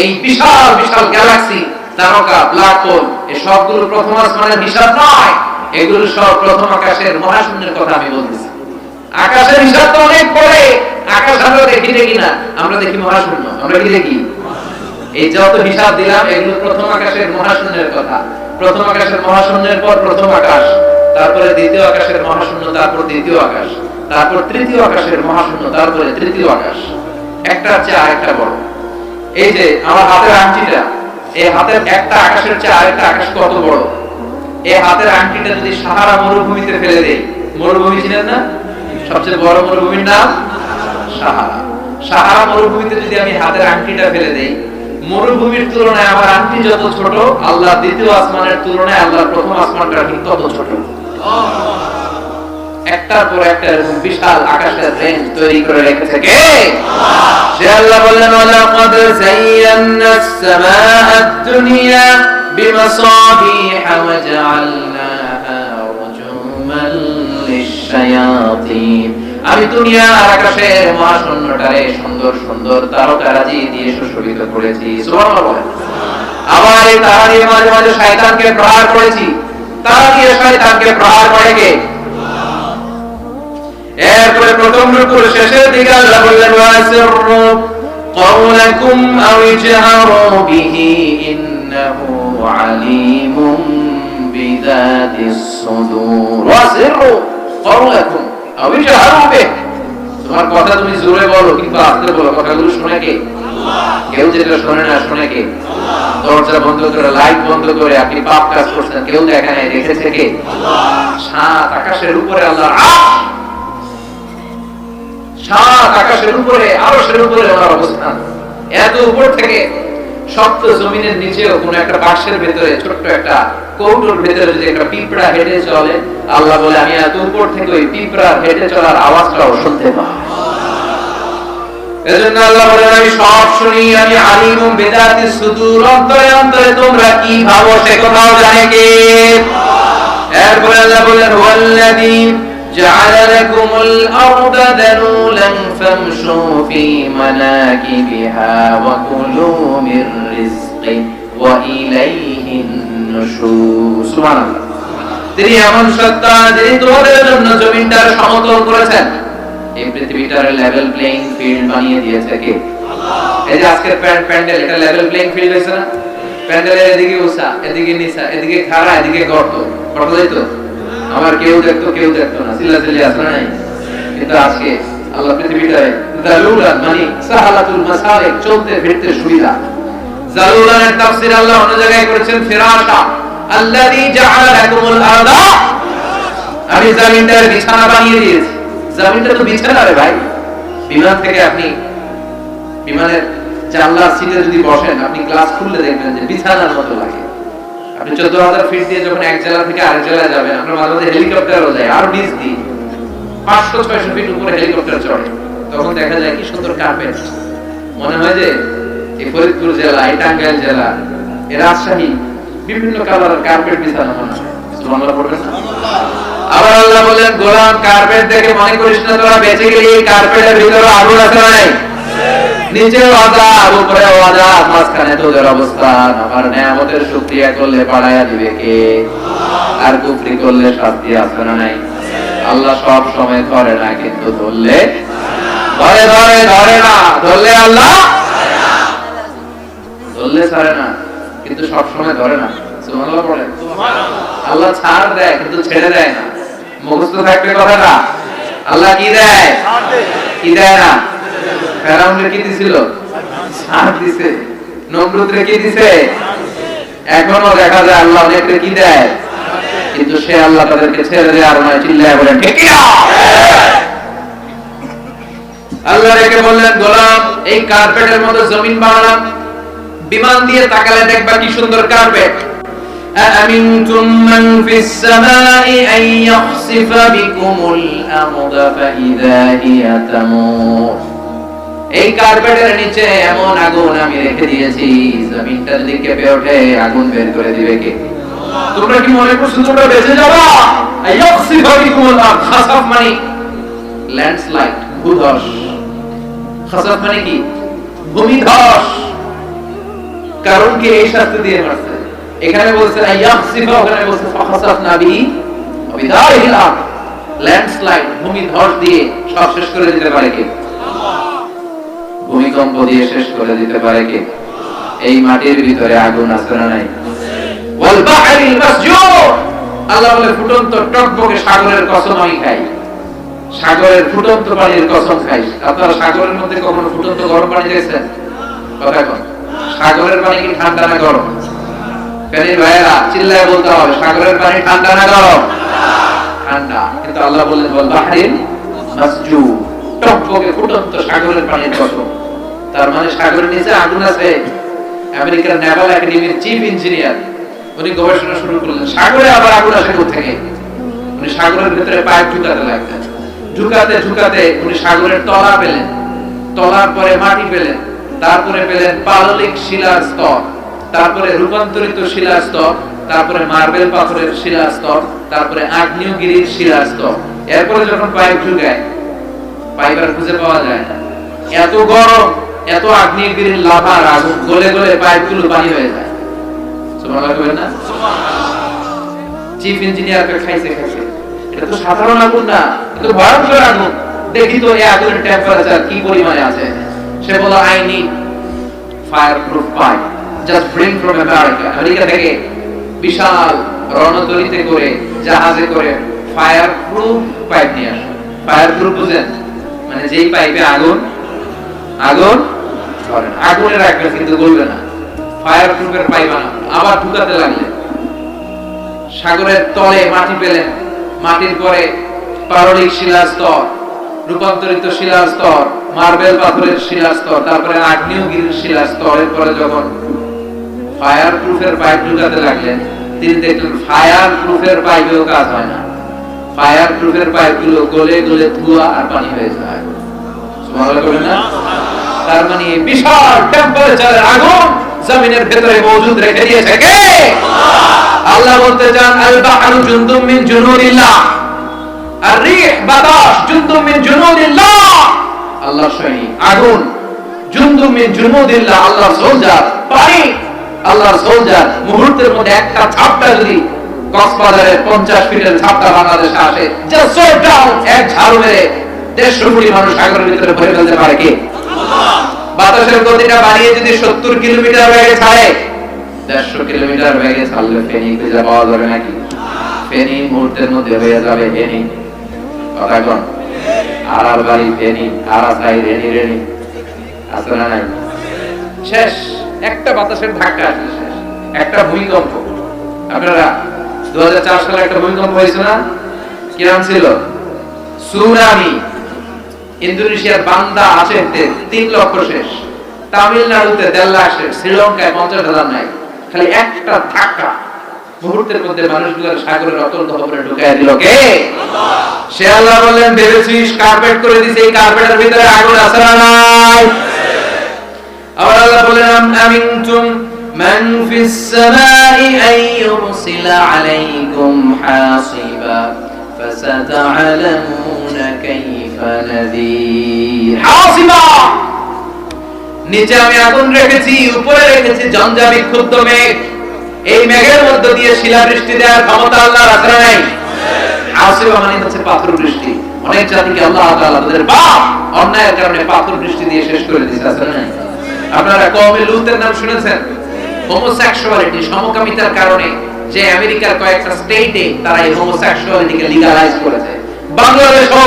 এই বিশাল বিশাল গ্যালাক্সি তারকা ব্ল্যাক হোল এই সবগুলো প্রথম আসমানের হিসাব নয়। এগুলো সব প্রথম আকাশের মহাশূন্যের কথা আমি বলতেছি। আকাশের হিসাব তো অনেক পরে আকাশ আমরা দেখি দেখি না আমরা দেখি মহাশূন্য। আমরা কি দেখি? এই যত হিসাব দিলাম, এগুলো প্রথম আকাশের মহাশূন্যের কথা। প্রথম আকাশের মহাশূন্যের পর প্রথম আকাশ। তারপরে দ্বিতীয় আকাশের মহাশূন্য, তারপর দ্বিতীয় আকাশ। তারপর তৃতীয় আকাশের মহাশূন্য, তারপরে তৃতীয় আকাশ। একটা চেয়ে আরেকটা বড়। এই যে আমার হাতের আংটিটা, এই হাতের একটা আকাশের চেয়ে আরেকটা আকাশ কত বড়? এই হাতের আংটিটা যদি সাহারা মরুভূমিতে ফেলে দেই, মরুভূমি ছিলেন না? সবচেয়ে বড় মরুভূমির নাম? সাহারা। সাহারা মরুভূমিতে যদি আমি হাতের আংটিটা ফেলে দেই, মরুভূমির তুলনায় আমার আংটি যত ছোট, আল্লাহ দ্বিতীয় আসমানের তুলনায় আল্লাহ প্রথম আসমানটা ঠিক তত ছোট। একটার পর একটা এরকম বিশাল আকাশের রেঞ্জ তৈরি করে রেখেছে কে? সে আল্লাহ বলেন ওয়ালাকাদ আদ-দুনিয়া বিমাসাবিহ ওয়া জাআলনাহা আমি দুনিয়া আর আকাশের মহাশূন্যটারে সুন্দর সুন্দর তারকারাজি দিয়ে সুশোভিত করেছি। সুবহানাল্লাহ আবার এই তারা দিয়ে মাঝে মাঝে শয়তানকে প্রহার করেছি। তারা দিয়ে শয়তানকে প্রহার করে কে? প্রথম রূপুর শেষের দিকে আল্লাহ বললেন ওয়াসিরু قولكم أو اجهروا به إنه عليم بذات الصدور واسروا قولكم أو اجهروا به তোমার কথা তুমি জোরে বলো কিন্তু আস্তে বলো কথাগুলো শুনে কে কেউ যেটা শোনে না শুনে কে দরজা বন্ধ করে লাইট বন্ধ করে আপনি পাপ কাজ করছেন কেউ দেখে নাই দেখেছে কে সাত আকাশের উপরে আল্লাহ সাত আকাশের উপরে আরও সের উপরে ওনার অবস্থান। এত উপর থেকে শক্ত জমিনের নিচেও কোন একটা বাক্সের ভেতরে, ছোট্ট একটা কৌটোর ভেতরে যদি একটা পিঁপড়া হেঁটে চলে, আল্লাহ বলে, আমি এত উপর থেকে ওই পিঁপড়ার হেঁটে চলার আওয়াজটাও শুনতে পাই এজন্য আল্লাহ বলেন আমি সব শুনি, আমি আলিম বেদাতি সুদূর অন্তরে অন্তরে তোমরা কি ভাবো, সে কথাও জানে কে? এরপরে আল্লাহ বলেন ওয়াল্লাযী جعل لكم الأرض ذلولا فامشوا في مناكبها وكلوا من رزقه وإليه النشور سبحان الله তিনি এমন সত্তা যিনি তোমাদের জন্য জমিনটার সমতল করেছেন এই পৃথিবীটার লেভেল প্লেইং ফিল্ড বানিয়ে দিয়েছে কে এই যে আজকের প্যান্ডেল এটা লেভেল প্লেইং ফিল্ড হয়েছে না প্যান্ডেলের এদিকে উষা এদিকে নিচা এদিকে খাড়া এদিকে গর্ত গর্ত যাইতো আমার কেউ দেখতো কেউ দেখতো না। সিল্লা সিল্লি আসলে নাই। কিন্তু আজকে আল্লাহ পৃথিবীটায় জালুলান মানে সাহালাতুল মাসালিক চলতে ফিরতে সুবিধা। জালুলানের তাফসীর আল্লাহ অন্য জায়গায় করেছেন ফিরাশা আল্লাযী জাআলা লাকুমুল আরদা। আমি জমিনটার বিছানা বানিয়ে দিয়েছি। জমিনটা তো বিছানা রে ভাই। বিমান থেকে আপনি বিমানের জানলা সিটে যদি বসেন, আপনি গ্লাস খুললে দেখবেন যে বিছানার মতো লাগে। আপনি চোদ্দ হাজার ফিট দিয়ে যখন এক জেলা থেকে আরেক জেলায় যাবেন, আপনার মাঝে হেলিকপ্টারও যায়, আরও নিচ দিয়ে পাঁচশো, ছয়শো ফিট উপরে হেলিকপ্টার চড়ে। তখন দেখা যায় কি সুন্দর কার্পেট মনে হয় যে এই ফরিদপুর জেলা, এই টাঙ্গাইল জেলা, এই রাজশাহী, বিভিন্ন কালারের কার্পেট বিছানো মনে হয়? আবার আল্লাহ বলেন গোলাম কার্পেট দেখে মনে করিস না তোরা, বেঁচে গেলে এই কার্পেটের ভিতরে আগুন আছে নাই? নিচেও আজাব উপরেও আজাব মাঝখানে তোদের অবস্থান। আমার নিয়ামতের শুকরিয়া করলে পাড়ায়া দিবে কে? আর কুফরি করলে শাস্তি আছে না নাই? আল্লাহ সব সময় ধরে না কিন্তু ধরলে? ধরে ধরে ধরে না। ধরলে আল্লাহ? ধরলে ছাড়ে না কিন্তু সব সময় ধরে না। সুবহানাল্লাহ বলে আল্লাহ ছাড় দেয় কিন্তু ছেড়ে দেয় না। মুখস্থ থাকবে কথাটা? আল্লাহ কি দেয়? কি দেয় না? ফেরাউনরে কি দিছিল ছাড় দিছে নমরুদরে কি দিছে এখনো দেখা যায় আল্লাহ অনেককে কি দেয় কিন্তু সে আল্লাহ তাদেরকে ছেড়ে দেয় আর নয় চিল্লায় বলেন ঠিক না আল্লাহ রেখে বললেন গোলাম এই কার্পেটের মতো জমিন বানালাম বিমান দিয়ে তাকালে দেখবা কি সুন্দর কার্পেট أأمنتم من في السماء أن يخسف بكم الأرض فإذا هي تمور এই কার্পেটের নিচে এমন আগুন আমি রেখে দিয়েছি, জমিনটা যদি কেঁপে ওঠে, আগুন বের করে দিবে কে? তোমরা কি মনে করছ তোমরা বেঁচে যাবা? আইয়াকসিফ বিকুমুল আরদ। খাসাফ মানে ল্যান্ডস্লাইড, ভূধস। খাসাফ মানে কি? ভূমিধস। কারণ কি? এই শাস্তি দিয়ে মারছে। এখানে বলছে আইয়াসিফা ওখানে বলছে ফাখাসাফনা বিহি বিদারিহিল আরদ। ল্যান্ডস্লাইড ভূমি ধস দিয়ে সব শেষ করে দিতে পারে কে? ভূমিকম্প দিয়ে শেষ করে দিতে পারে কে? এই মাটির ভিতরে আগুন আছে না নাই? সাগরের পানি ঠান্ডা না গরম? চিল্লায় বলতে হবে, সাগরের পানি ঠান্ডা না গরম? ঠান্ডা। কিন্তু আল্লাহ বললেন বল বাহরিন মাসজু ফুটন্ত সাগরের পানির কসম। তার মানে সাগরের নিচে আগুন আছে। আমেরিকার নেভাল একাডেমির চিফ ইঞ্জিনিয়ার। উনি গবেষণা শুরু করলেন, সাগরে আবার আগুন আসে থেকে উনি সাগরের ভিতরে পাইপ ঢুকাতে লাগলেন। ঢুকাতে ঢুকাতে উনি সাগরের তলা পেলেন। তলার পরে মাটি পেলেন। তারপরে পেলেন পাললিক শিলার স্তর। তারপরে রূপান্তরিত শিলার স্তর। তারপরে মার্বেল পাথরের শিলার স্তর। তারপরে আগ্নেয়গিরির শিলার স্তর। এরপরে যখন পাইপ ঢুকায় পাইপ আর খুঁজে পাওয়া যায় না। এত গরম! এত আগ্নেয়গিরির লাভার আগুন গলে গলে পাইপগুলো পানি হয়ে যায়। সুবহানাল্লাহ না? চিফ খাইছে খাইছে। এটা তো সাধারণ আগুন না, এটা তো ভয়ঙ্কর আগুন। দেখি তো এই আগুনের টেম্পারেচার কি পরিমাণে আছে। সে I fire proof just bring from America America থেকে বিশাল রণতরিতে করে, জাহাজে করে ফায়ার প্রুফ পাইপ নিয়ে আসো। ফায়ার প্রুফ বুঝেন মানে যেই পাইপে আগুন আগুন? ধরে। আগুনে রাখবেন কিন্তু গলবে না। ফায়ার প্রুফের আনা আবার ঢুকাতে লাগলেন সাগরের তলে মাটি পেলেন। মাটির পরে পারলিক শিলাস্তর রূপান্তরিত শিলাস্তর মার্বেল পাথরের শিলাস্তর তারপরে আগ্নেয়গিরির শিলাস্তর এরপরে যখন ফায়ার প্রুফের পাইপ ঢুকাতে লাগলেন তিনি দেখলেন ফায়ার প্রুফের পাইপেও কাজ হয় না। ফায়ার প্রুফের পাইপগুলো গলে গলে ধোঁয়া আর পানি হয়ে যায়। না? তার মানে বিশাল টেম্পারেচারের আগুন জমিনের ভেতরে মজুদ রেখে দিয়েছে কে? আল্লাহ বলতে চান আল বাহরু জুনদুম মিন জুনুদিল্লাহ। আর রিহ, বাতাস, জুনদুম মিন জুনুদিল্লাহ। আল্লাহ সৈনিক, আগুন, জুনদুম মিন জুনুদিল্লাহ, আল্লাহর সোলজার পানি, আল্লাহর সোলজার মুহূর্তের মধ্যে একটা ঝাপটা যদি কক্সবাজারের 50 ফিটের ঝাপটা বাংলাদেশে আসে জাস্ট সো ডাউন এক ঝাড়ু মেরে দেড়শো কোটি মানুষ সাগরের ভিতরে ভরে ফেলতে পারে কে? বাতাসের গতিটা বাড়িয়ে যদি সত্তর কিলোমিটার বেগে ছাড়ে, দেড়শো কিলোমিটার বেগে ছাড়লে ফেনি খুঁজে পাওয়া যাবে নাকি? ফেনি মুহূর্তের মধ্যে হয়ে যাবে ফেনি। কথা কন। আড়ার বাড়ি ফেনি আড়া চাই রেনি রেনি আছে না নাই? শেষ। একটা বাতাসের ধাক্কা একটা ভূমিকম্প। আপনারা দু সালে একটা ভূমিকম্প হয়েছে না? কিরম ছিল? সুনামি। ইন্দোনেশিয়ার বান্দা আসে তিন লক্ষ শেষ। তামিলনাড়ুতে দেড় লাখ শেষ, শ্রীলঙ্কায় পঞ্চাশ হাজার নাই। খালি একটা ধাক্কা। মুহূর্তের মধ্যে মানুষগুলোর সাগরের খবরে ঢুকাই দিল। কে? সে আল্লাহ ভেবেছিস কার্পেট করে দিছে, এই কার্পেটের ভিতরে আগুন আছে না নাই? আবার আল্লাহ বলেন আমিনতুম মান ফিস সামাই আন আলাইকুম হাসিবা নিচে আমি আগুন রেখেছি, উপরে রেখেছি জঞ্জাবি ক্ষুদ্র মেঘ। এই মেঘের মধ্য দিয়ে শিলা বৃষ্টি দেওয়ার ক্ষমতা আল্লাহর আছে নাই। হাসিবা মানে হচ্ছে পাথর বৃষ্টি। অনেক জাতিকে আল্লাহ তাআলা তাদের পাপ অন্যায়ের কারণে পাথর বৃষ্টি দিয়ে শেষ করে দিয়েছে নাই? আপনারা কওমে লুতের নাম শুনেছেন? হোমোসেক্সুয়ালিটি সমকামিতার কারণে যে আমেরিকার কয়েকটা স্টেটে তারা এই হোমোসেক্সুয়ালিটিকে লিগালাইজ করেছে। বাংলাদেশও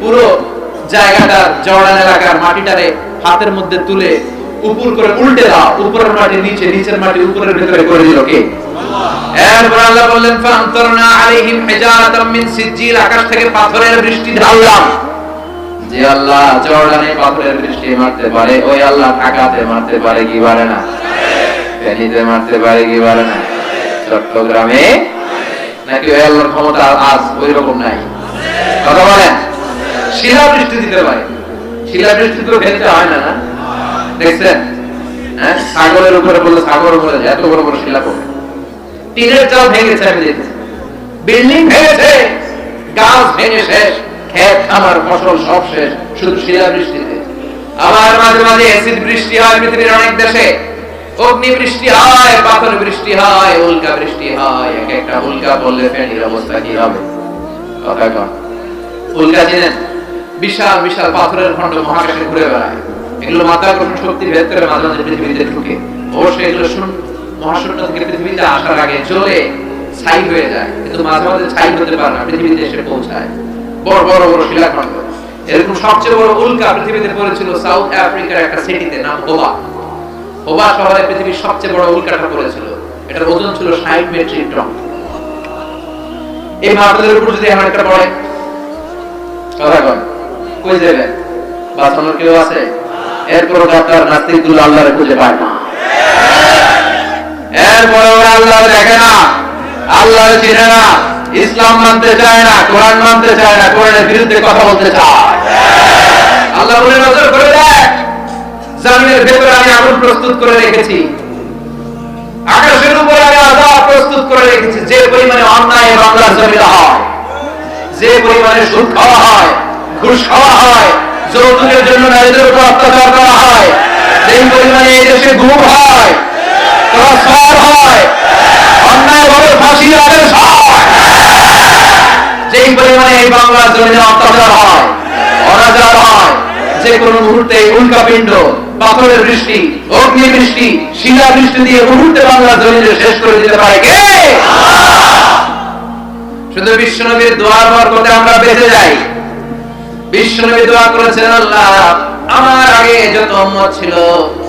পুরো জায়গাটার জর্ডান এলাকার মাটিটারে হাতের মধ্যে তুলে উপর করে উল্টে দাও। উপরের মাটি নিচে, নিচের মাটি উপরের ভিতরে করে দিল কে? এরপর আল্লাহ বললেন ফামতারনা আলাইহিম হিজারাতাম মিন সিজ্জিল আকাশ থেকে পাথরের বৃষ্টি ঢাললাম। যে আল্লাহ জর্ডানে পাথরের বৃষ্টি মারতে পারে, ওই আল্লাহ ঢাকাতে মারতে পারে কি পারে না? ফেনীতে মারতে পারে কি পারে না? চট্টগ্রামে? নাকি ওই আল্লাহর ক্ষমতা আজ ওই রকম নাই? কথা বলেন। শিলা বৃষ্টি দিতে পারে। শিলা বৃষ্টি তো ফেলতে হয় না না? দেখছেন হ্যাঁ? সাগরের উপরে বললে সাগর উপরে এত বড় বড় শিলা পড়ে টিনের চাল ভেঙেছে আমি দেখেছি বিল্ডিং ভেঙেছে, গাছ ভেঙে শেষ, ক্ষেত আমার ফসল সব শেষ, শুধু শিলা বৃষ্টিতে। আবার মাঝে মাঝে অ্যাসিড বৃষ্টি হয় পৃথিবীর অনেক দেশে। অগ্নি বৃষ্টি হয়, পাথর বৃষ্টি হয়, উল্কা বৃষ্টি হয়, এক একটা উল্কা বললে ফেনীর অবস্থা কি হবে? কথা উল্কা চিনেন বিশাল বিশাল পাথরের খন্ড মহাকাশে ঘুরে বেড়ায়। এগুলো মাধ্যাকর্ষণ শক্তি ভেদ করে মাঝে পৃথিবীতে ঢুকে। অবশ্যই এগুলো শুন মহাশূন্য থেকে পৃথিবীতে আসার আগে চলে ছাই হয়ে যায়। কিন্তু মাঝে মাঝে ছাই হতে পারে না, পৃথিবীতে এসে পৌঁছায়। বড় বড় বড় শিলাখণ্ড। এরকম সবচেয়ে বড় উল্কা পৃথিবীতে পড়েছিল সাউথ আফ্রিকার একটা সিটিতে, নাম হোবা। হোবা শহরে পৃথিবীর সবচেয়ে বড় উল্কাটা পড়েছিল। এটার ওজন ছিল ষাট মেট্রিক টন। এই ভারতের উপর যদি এমন একটা পড়ে, কথা কন। কই যাবেন বাঁচানোর কেউ আছে? এরপর ডাক্তার নাস্তিকগুলো আল্লাহরে খুঁজে পায় না। এরপর ওরা আল্লাহ দেখে না আল্লাহ চিনে না, ইসলাম মানতে চায় না, কোরআন মানতে চায় না, কোরআনের বিরুদ্ধে কথা বলতে চায়। আল্লাহ বলে, নজর করে দেখ, জামিনের ভেতরে আমি আগুন প্রস্তুত করে রেখেছি। আকাশের উপরে আমি প্রস্তুত করে রেখেছি। যে পরিমাণে অন্যায় বাংলার জমিতে হয়, যে পরিমাণে সুদ খাওয়া হয়, ঘুষ খাওয়া হয় যৌতুকের জন্য নারীদের উপর অত্যাচার করা হয়। যেই পরিমাণে এই দেশে গুম হয় হয় যেই পরিমাণে এই বাংলার জমিনে অত্যাচার হয় অনাচার হয়, যে কোনো মুহূর্তে উল্কাপিণ্ড, পাথরের বৃষ্টি অগ্নি বৃষ্টি শিলা বৃষ্টি দিয়ে মুহূর্তে বাংলার জমিনে শেষ করে দিতে পারে কে? শুধু বিশ্বনবীর দোয়ার বরকতে আমরা বেঁচে যাই। বিশ্বনবী দোয়া করেছেন আল্লাহ আমার আগে যত উম্মত ছিল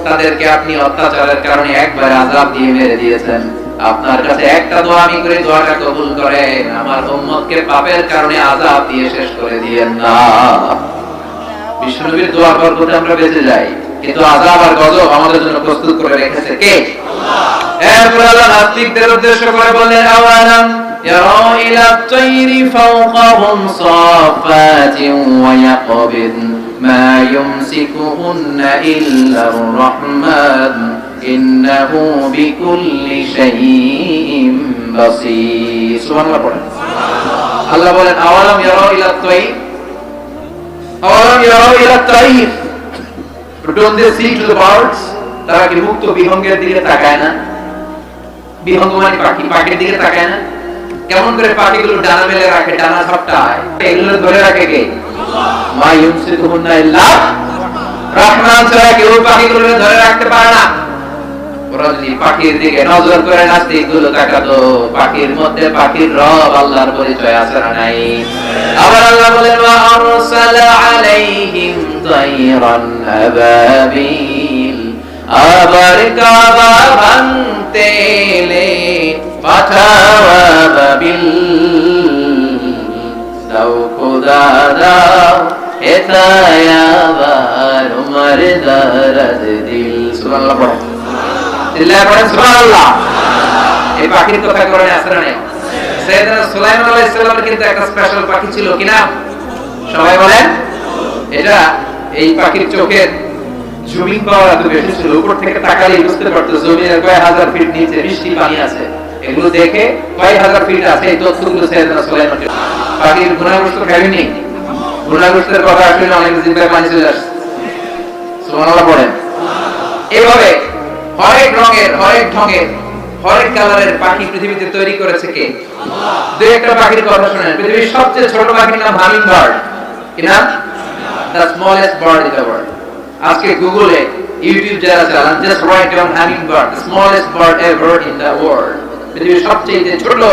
তাদেরকে আপনি অত্যাচারের কারণে একবার আযাব দিয়ে মেরে দিয়েছেন। আপনার কাছে একটা দোয়া আমি করে দোয়াটা কবুল করেন। আমার উম্মতকে পাপের কারণে আযাব দিয়ে শেষ করে দিয়েন না। বিশ্বনবীর দোয়া করতে আমরা বেঁচে যাই কিন্তু আযাব আর গজব আমাদের জন্য প্রস্তুত করে রেখেছে কে? আল্লাহ। এরপর আল্লাহ নাস্তিকদের উদ্দেশ্য করে বললেন আওয়ানা إلى الطير فوقهم صافات ويقبض ما يمسكهن إلا الرحمن إنه بكل شيء بصير سبحان الله পড়েন আল্লাহ বলেন আওয়ালাম ইয়ারাও ইলা তাইর আওয়ালাম ইয়ারাও ইলা তাইর Don't they see to the birds? তারা কি মুক্ত বিহঙ্গের দিকে তাকায় না বিহঙ্গ মানে পাখি পাখির দিকে তাকায় না কেমন করে পাখিগুলো ডানা মেলে রাখে, ডানা ঝপটায়? এগুলো ধরে রাখে কে? মা ইউমসিকুহুন্না ইল্লা রহমান ছাড়া কেউ পাখিগুলো ধরে রাখতে পারে না। ওরা যদি পাখির দিকে নজর করে নাস্তিকগুলো তাকাতো পাখির মধ্যে পাখির রব আল্লাহর পরিচয় আছে না নাই। আবার আল্লাহ বলেন ওয়া আরসালা আলাইহিম আবাবিল আবার কাবা ভাঙতে আলাইহিস সালামের কিন্তু একটা পাখি ছিল, কি সবাই বলেন? এটা এই পাখির চোখের জুমিং পাওয়ার এত বেশি ছিল। উপর থেকে তাকালেই বুঝতে পারতো জমিনের কয় হাজার ফিট নিচে বৃষ্টি পানি আছে। এগুলো দেখে কয় হাজার ফিট আছে, এই তথ্যগুলো পাখির গুণাগ্রস্ত গুণাগ্রস্তের কথা আসলে অনেক জিনিস পানি চলে আসছে। পড়েন। এভাবে হরেক রঙের, হরেক ঢঙের, হরেক কালারের পাখি পৃথিবীতে তৈরি করেছে কে? দুই একটা পাখির কথা পৃথিবীর সবচেয়ে ছোট পাখির নাম হামিং বার্ড। কি নাম? The smallest bird in the world আজকে গুগলে ইউটিউব যারা চালান just write down bird smallest bird ever in the world পৃথিবীর সবচেয়ে ছোট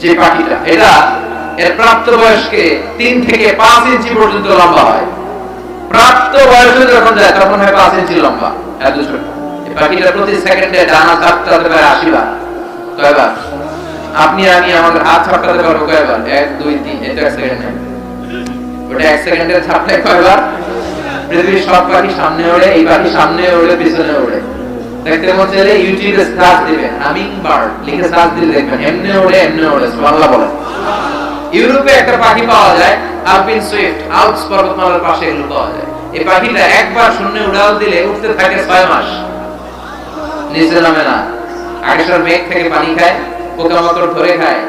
যে পাখিটা এটা এর প্রাপ্ত বয়স্কে তিন থেকে পাঁচ ইঞ্চি পর্যন্ত লম্বা হয়। প্রাপ্ত যখন যায়, তখন হয় পাঁচ ইঞ্চি লম্বা। এত ছোট। পাখিটা প্রতি সেকেন্ডে ডানা পারে আশি বার। কয়বার? আপনি আমি আমাদের হাত ঝাপটাতে পারব কয়বার? এক, দুই, তিন। এটা এক সেকেন্ড। ওটা এক সেকেন্ডের ঝাপটায় কয়বার? পৃথিবীর সব পাখি সামনে ওড়ে, এই পাখি সামনে ওড়ে, পিছনে ওড়ে। দেখতে মন চাইলে ইউটিউবে সার্চ দিবেন হামিং বার্ড লিখে সার্চ দিলে দেখবেন, এমনি ওড়ে এমনি ওড়ে, সুবহানাল্লাহ বলেন ইউরোপে একটা পাখি পাওয়া যায় আলপিন সুইফট আলপস পর্বতমালার পাশে এগুলো পাওয়া যায়। এই পাখিটা একবার শূন্য উড়াল দিলে উঠতে থাকে ছয় মাস। নিচে নামে না। আকাশের মেঘ থেকে পানি খায়, পোকামাকড় ধরে খায়।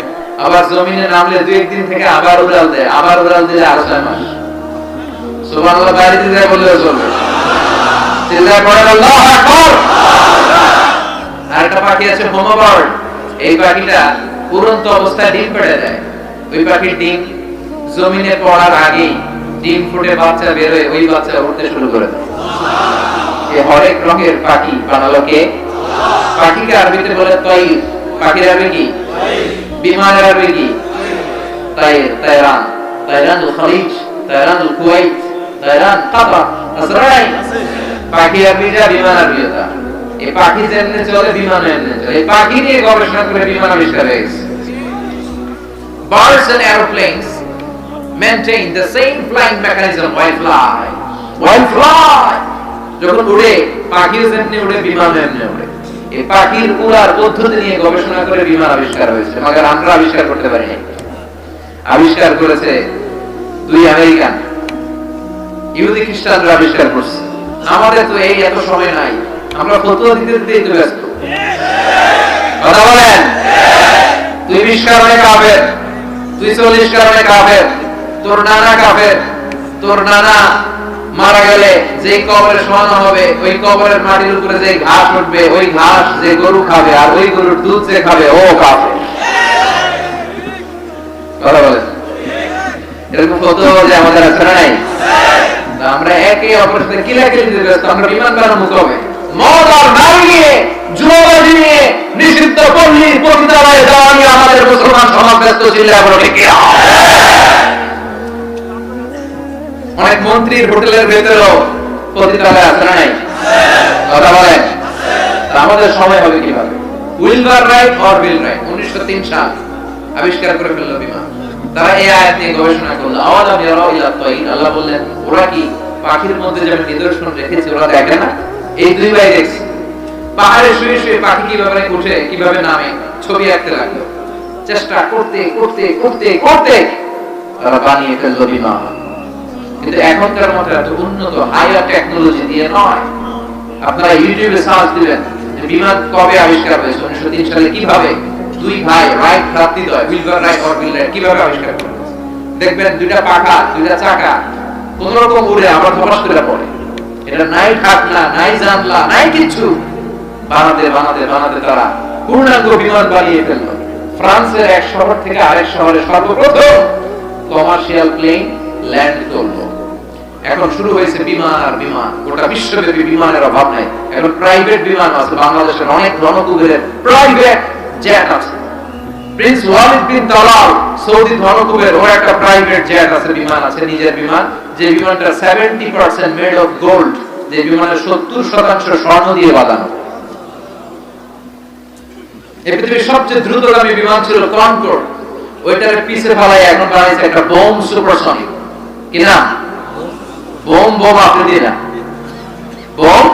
আবার জমিনে নামলে দুই একদিন থেকে আবার উড়াল দেয়, আবার উড়াল দিলে আরও ছয় মাস। সুবহানাল্লাহ বাড়িতে যায় বললেও চলবে। চিল্লায় পড়েন, আল্লাহু আকবার! আর একটা পাখি আছে হোমোবার্ড। এই পাখিটা উড়ন্ত অবস্থায় ডিম পেড়ে দেয়। ওই পাখির ডিম জমিনে পড়ার আগেই ডিম ফুটে বাচ্চা বেরোয় ওই বাচ্চা উঠতে শুরু করে দেয়। হরেক রঙের পাখি বানালো কে? পাখিকে আরবিতে বলে তৈর পাখির আরবি কি? বিমানের আরবি কি? তাইর তাইরান তাইরানুল খালিজ তাইরানুল কুয়াইত তাইরান কাতার আসরাই পাখি আরবিটা বিমান আরবিটা এই পাখি চলে চলে। এই পাখি নিয়ে গবেষণা করে বিমান আবিষ্কার! যখন উড়ে উড়ে বিমান উড়ে। এই পাখির উড়ার পদ্ধতি নিয়ে গবেষণা করে বিমান আবিষ্কার হয়েছে, মগর আমরা আবিষ্কার করতে পারিনি আবিষ্কার করেছে দুই আমেরিকান। ইহুদি খ্রিস্টানরা আবিষ্কার করছে। আমাদের তো এই এত সময় নাই। আমরা ফতুয়া দিতে দিতেই তো ব্যস্ত। কথা বলেন? তুই বিশ কারণে কাফের, তুই চল্লিশ কারণে কাফের, তোর নানা কাফের, তোর নানা মারা গেলে যে কবরে সমানো হবে, ওই কবরের মাটির উপরে যে ঘাস উঠবে, ওই ঘাস যে গরু খাবে আর ওই গরুর দুধ যে খাবে, ও কাফের। কথা বলেন? এরকম কত যে আমাদের আছে নাই? আমরা একে অপরের সাথে কিলাকিলি দিতে আমরা বিমান বানানো মুখ কবে মদ আর নারী উনিশশো তিন সাল, আবিষ্কার করে ফেলল গবেষণা করল। আওয়াজ আমি আল্লাহ বললেন, ওরা কি পাখির মধ্যে যেমন নিদর্শন রেখেছে, ওরা দেখে না? এই দুই ভাই দেখছি। পাহাড়ে শুয়ে শুয়ে পাখি কীভাবে উঠে, কীভাবে নামে, ছবি আঁকতে লাগল। চেষ্টা করতে করতে করতে করতে তারা বানিয়ে ফেলল বিমান। কিন্তু এখনকার মতো এত উন্নত হায়ার টেকনোলজি দিয়ে নয়। আপনারা ইউটিউবে সার্চ দিবেন বিমান কবে আবিষ্কার হয়েছে, উনিশশো তিন সালে কীভাবে দুই ভাই Wright ভ্রাতৃদ্বয় Wilbur Wright or Will Wright কীভাবে আবিষ্কার করেছে। দেখবেন দুইটা পাখা, দুইটা চাকা কোন রকম উড়ে আবার ধপাস করে পড়ে। এটা নাই ঢাকনা নাই জানলা, নাই কিছু। বানাতে বানাতে বানাতে তারা পূর্ণাঙ্গ বিমান বানিয়ে ফেলল। ফ্রান্সের এক শহর থেকে আরেক শহরে সর্বপ্রথম কমার্শিয়াল প্লেন ল্যান্ড করল এখন শুরু হয়েছে বিমান আর বিমান। গোটা বিশ্বব্যাপী বিমানের অভাব নাই। এখন প্রাইভেট বিমান আছে। বাংলাদেশের অনেক ধনকুবেরের প্রাইভেট জেট আছে। Prince Walid bin Talal Saudi ধনকুবের ওর একটা প্রাইভেট জেট আছে, বিমান আছে, নিজের বিমান। যে বিমানটা 70% মেড অফ গোল্ড যে বিমানের 70 শতাংশ স্বর্ণ দিয়ে বাঁধানো। পৃথিবীর সবচেয়ে দ্রুতগামী বিমান ছিল ওইটার পিছে এখন একটা বোম সুপারসনিক। বোম বোম আকৃতি না বোম,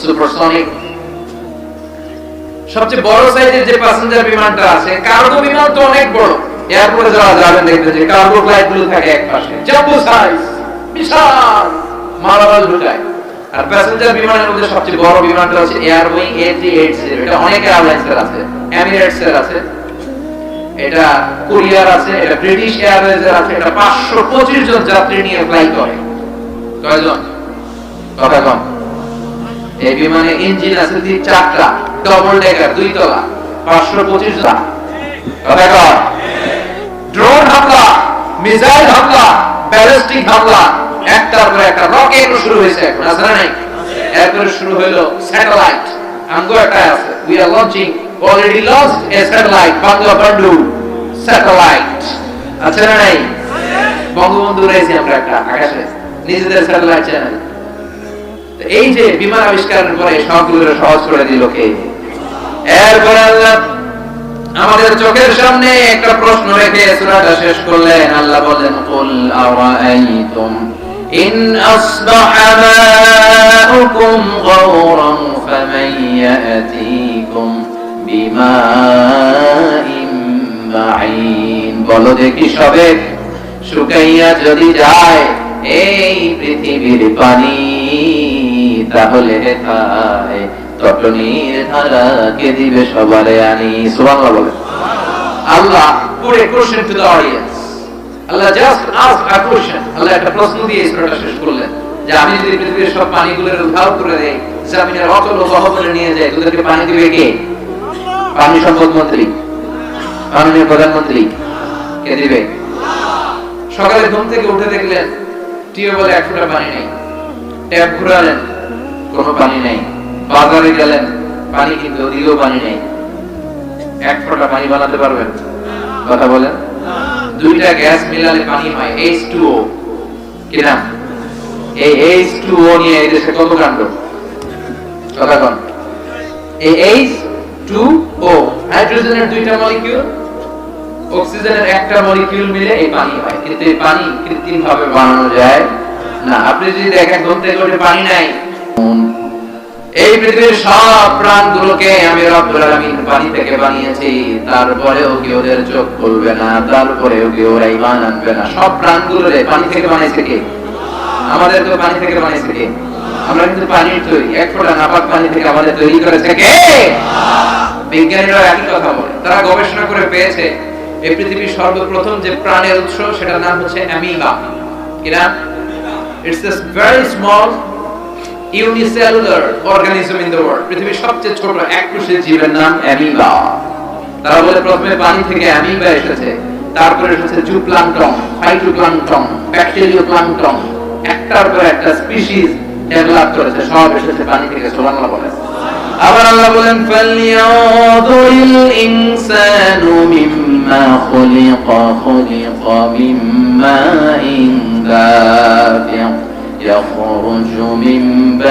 সুপারসনিক। সবচেয়ে বড় সাইজের যে প্যাসেঞ্জার বিমানটা আছে, কার্গো বিমান তো অনেক বড়। এয়ারপোর্টে যারা যাবেন, দেখবেন যে কার্গো ফ্লাইটগুলো থাকে এক পাশে। জাম্বো সাইজ বিশাল মালামাল ঢুকায় আর প্যাসেঞ্জার বিমানের মধ্যে সবচেয়ে বড় বিমানটা হচ্ছে এয়ারওয়িং A380 এটা অনেক এয়ারলাইন্সের আছে এমিরেটস এর আছে। এটা কোরিয়ার আছে, এটা ব্রিটিশ এয়ারওয়েজ এর আছে। এটা 525 জন যাত্রী নিয়ে ফ্লাই করে। কয়জন? কথা কম এই বিমানে ইঞ্জিন আছে তিন চারটা ডবল ডেকার দুই তলা, পাঁচশো পঁচিশ জন। কথা কম ড্রোন হামলা, মিসাইল হামলা, ব্যালিস্টিক হামলা, একটার পর একটা রকেট শুরু হয়েছে এখন, আছে নাই? এরপরে শুরু হলো স্যাটেলাইট আমগো একটা আছে we are launching already a satellite Bangla satellite আছে না নাই? বঙ্গবন্ধু রয়েছে আমরা একটা আকাশে, নিজেদের স্যাটেলাইট চ্যানেল এই যে বিমান আবিষ্কারের পরে সবগুলো সহজ করে দিল কে? এরপরে আল্লাহ আমাদের চোখের সামনে একটা প্রশ্ন রেখে সূরাটা শেষ করলেন। আল্লাহ বলেন, কুল আরাআইতুম ইন আসবাহা মাউকুম গাওরান ফামান ইয়াতিকুম বিমাইন মাঈন বলো দেখি সবে শুকাইয়া যদি যায় এই পৃথিবীর পানি, তাহলে হেথায় ধারা কে দিবে সবারে আনি বলে আল্লাহ question to the audience আল্লাহ জাস্ট আস্ক আ কোশ্চেন আল্লাহ একটা প্রশ্ন দিয়ে শেষ করলেন। যে আমি যদি পৃথিবীর সব পানিগুলো উদ্ধার করে দেই নিয়ে যাই তোদেরকে পানি দিবে কে? পানি সম্পদ মন্ত্রী। মাননীয় প্রধানমন্ত্রী, কে দিবে? সকালে ঘুম থেকে উঠে দেখলেন, টিউবওয়েলে এক ফোঁটা পানি নেই। ট্যাপ ঘুরালেন কোনো পানি নেই। বাজারে গেলেন, পানি কিন্তু ওদিকেও পানি নেই। এক ফোঁটা পানি বানাতে পারবেন? কথা বলেন। দুইটা গ্যাস মিলালে পানি হয় H2O কি নাম? এই H2O নিয়ে এই দেশে কত কাণ্ড? কথা কন এই H2O হাইড্রোজেনের দুইটা মলিকিউল অক্সিজেনের একটা মলিকিউল মিলে এই পানি হয়। কিন্তু এই পানি কৃত্রিম ভাবে বানানো যায় না। আপনি যদি দেখেন থেকে উঠে পানি নাই। এই পৃথিবীর সব প্রাণগুলোকে আমি পানি থেকে বানিয়েছি। তারপরেও কি ওদের চোখ খুলবে না? তারপরেও কি ওরা ঈমান আনবে না? সব প্রাণগুলোরে পানি থেকে বানিয়েছে কে? আমাদের তো পানি থেকে বানিয়েছে কে? আমরা কিন্তু পানির তৈরি। এক ফোঁটা নাপাক পানি থেকে আমাদের তৈরি করেছে কে? বিজ্ঞানীরা একই কথা বলে। তারা গবেষণা করে পেয়েছে, এই পৃথিবীর সর্বপ্রথম যে প্রাণের উৎস, সেটার নাম হচ্ছে অ্যামিবা। কি নাম? It's very small unicellular organism in the world, পৃথিবীর সবচেয়ে ছোট এককোষী জীবের নাম অ্যামিবা। তারা বলে প্রথমে পানি থেকে অ্যামিবা এসেছে, তারপরে এসেছে জুপ্লাঙ্কটন ফাইটোপ্লাঙ্কটন ব্যাকটেরিওপ্লাঙ্কটন একটার পর একটা স্পিসিস ডেভেলপ করেছে, সব এসেছে পানি থেকে সুবহানাল্লাহ বলে। আবার আল্লাহ বলেন ফালইয়াযুরিল ইনসানু মিম্মা খুলিকা খুলিকা মিম্মা ইন দাফিক يخرج من بين